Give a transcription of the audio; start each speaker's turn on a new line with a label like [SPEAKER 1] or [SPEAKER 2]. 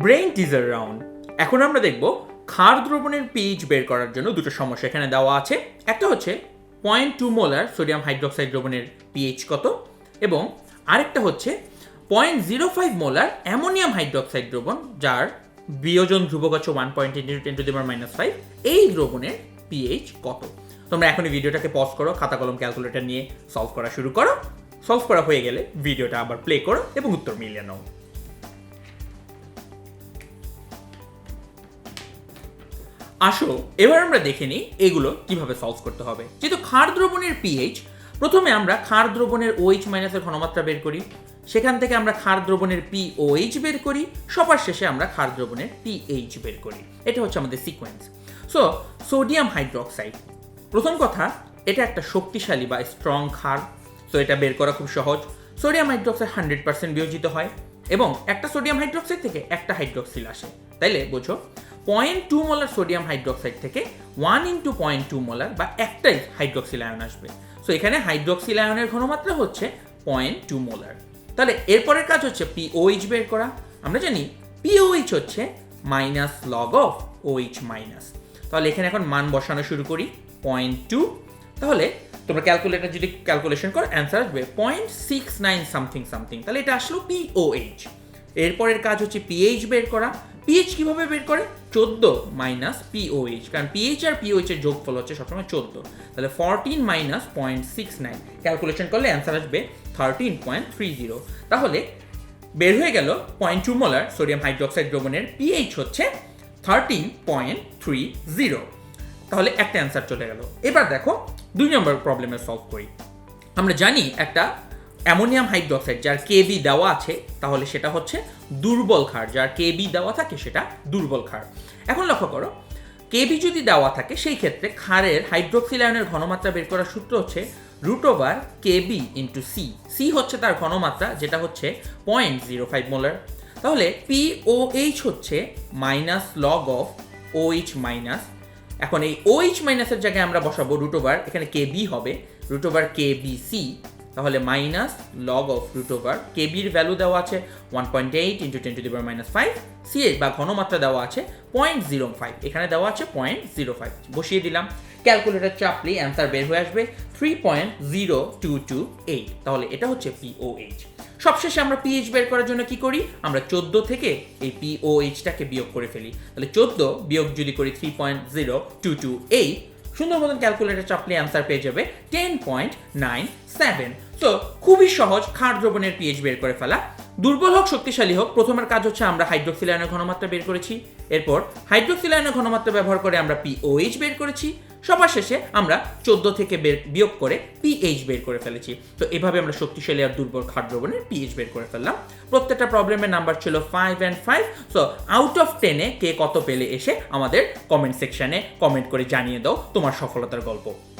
[SPEAKER 1] Brain teaser round এখন আমরা দেখব ক্ষার দ্রবণের পিএইচ বের করার জন্য দুটো সমস্যা এখানে দেওয়া আছে। একটা হচ্ছে point two molar sodium hydroxide দ্রবণের পিএইচ কত এবং আরেকটা হচ্ছে point zero five molar ammonium hydroxide দ্রবণ যার বিয়োজন ধ্রুবক হচ্ছে one point ten to the power minus five এই দ্রবণের পিএইচ কত? তোমরা এখনই ভিডিওটাকে পজ করো, খাতা কলম ক্যালকুলেটর নিয়ে সলভ করা শুরু করো। সলভ করা হয়ে গেলে ভিডিওটা আবার প্লে করো এবং উত্তর মিলিয়ে নাও। আসো, এবার আমরা দেখে নিই এগুলো কীভাবে সলভ করতে হবে। যেহেতু ক্ষার দ্রবণের পিএইচ প্রথমে আমরা ক্ষার দ্রবণের ওএইচ মাইনাসের ঘনমাত্রা বের করি। সেখান থেকে আমরা ক্ষার দ্রবণের পিওএইচ বের করি। সবার শেষে আমরা ক্ষার দ্রবণের পিএইচ বের করি। এটা হচ্ছে আমাদের সিকোয়েন্স সো সোডিয়াম হাইড্রোক্সাইড প্রথম কথা, এটা একটা শক্তিশালী বা স্ট্রং ক্ষার। তো এটা বের করা খুব সহজ। সোডিয়াম হাইড্রোক্সাইড হান্ড্রেড পার্সেন্ট বিয়োজিত হয়। এবং একটা সোডিয়াম হাইড্রোক্সাইড থেকে একটা হাইড্রোক্সিল আসে। তাইলে বোঝো point two molar sodium hydroxide থেকে one into point two molar বা একটাই হাইড্রোক্সিল আয়ন আসবে। সো এখানে হাইড্রোক্সিল আয়নের ঘনমাত্রা হচ্ছে পয়েন্ট টু মোলার তাহলে এরপরের কাজ হচ্ছে পিওইচ বের করা। আমরা জানি পিওইচ হচ্ছে minus log of OH minus তাহলে এখানে এখন মান বসানো শুরু করি পয়েন্ট টু তাহলে তোমরা ক্যালকুলেটর যদি ক্যালকুলেশন করো অ্যান্সার আসবে point six nine something something তাহলে এটা আসলো পিওএইচ এরপরের কাজ হচ্ছে পিএইচ বের করা। পিএইচ কীভাবে বের করে? চোদ্দ মাইনাস পিওএইচ কারণ পিএইচ আর পিওএইচ এর যোগফল হচ্ছে সবসময় চোদ্দ। তাহলে fourteen minus point six nine calculation করলে অ্যান্সার আসবে থার্টিন পয়েন্ট থ্রি জিরো তাহলে বের হয়ে গেল point two molar sodium hydroxide দ্রবণের পিএইচ হচ্ছে থার্টিন পয়েন্ট থ্রি জিরো তাহলে একটা অ্যান্সার চলে গেল। এবার দেখো, দুই নম্বর প্রবলেমের সলভ করি। আমরা জানি একটা অ্যামোনিয়াম হাইড্রোক্সাইড, যার কেবি দেওয়া আছে, তাহলে সেটা হচ্ছে দুর্বল ক্ষার, যার কেবি দেওয়া থাকে সেটা দুর্বল ক্ষার। এখন লক্ষ্য করো কেবি যদি দেওয়া থাকে, সেই ক্ষেত্রে ক্ষারের হাইড্রোক্সিল আয়নের ঘনমাত্রা বের করার সূত্র হচ্ছে root over Kb into C C হচ্ছে তার ঘনমাত্রা, যেটা হচ্ছে পয়েন্ট জিরো ফাইভ মোলার তাহলে পি ও এইচ হচ্ছে minus log of O H minus এখন এই ওইচ মাইনাসের জায়গায় আমরা বসাবো রুট ওভার এখানে কে বি হবে root over K B C তাহলে minus log of root over K বির ভ্যালু দেওয়া আছে one point eight into ten to the power minus five C বা ঘনমাত্রা দেওয়া আছে পয়েন্ট জিরো ফাইভ এখানে দেওয়া আছে পয়েন্ট জিরো ফাইভ বসিয়ে দিলাম। ক্যালকুলেটর চাপলেই অ্যান্সার বের হয়ে আসবে three point zero two two eight তাহলে এটা হচ্ছে পিওএইচ সবশেষে আমরা পিএইচ বের করার জন্য কি করি? আমরা চোদ্দ থেকে এই পিওএইচটাকে বিয়োগ করে ফেলি। তাহলে চোদ্দ বিয়োগ যদি করি three point zero two two eight সুন্দর মতন ক্যালকুলেটর চাপলে অ্যান্সার পেয়ে যাবে টেন পয়েন্ট নাইন সেভেন তো খুবই সহজ খাট দ্রবণের পিএইচ বের করে ফেলা। দুর্বল হোক, শক্তিশালী হোক, প্রথমের কাজ হচ্ছে আমরা হাইড্রোক্সিল আয়নের ঘনমাত্রা বের করেছি, এরপর হাইড্রোক্সিল আয়নের ঘনমাত্রা ব্যবহার করে আমরা পিওএইচ বের করেছি, সবার শেষে আমরা চোদ্দ থেকে বের, বিয়োগ করে পিএইচ বের করে ফেলেছি। তো এভাবে আমরা শক্তিশালী আর দুর্বল খাদ্য দ্রবণের পিএইচ বের করে ফেললাম। প্রত্যেকটা প্রবলেমের নাম্বার ছিল five and five so out of টেনে কে কত পেলে এসে আমাদের কমেন্ট সেকশনে কমেন্ট করে জানিয়ে দাও তোমার সফলতার গল্প।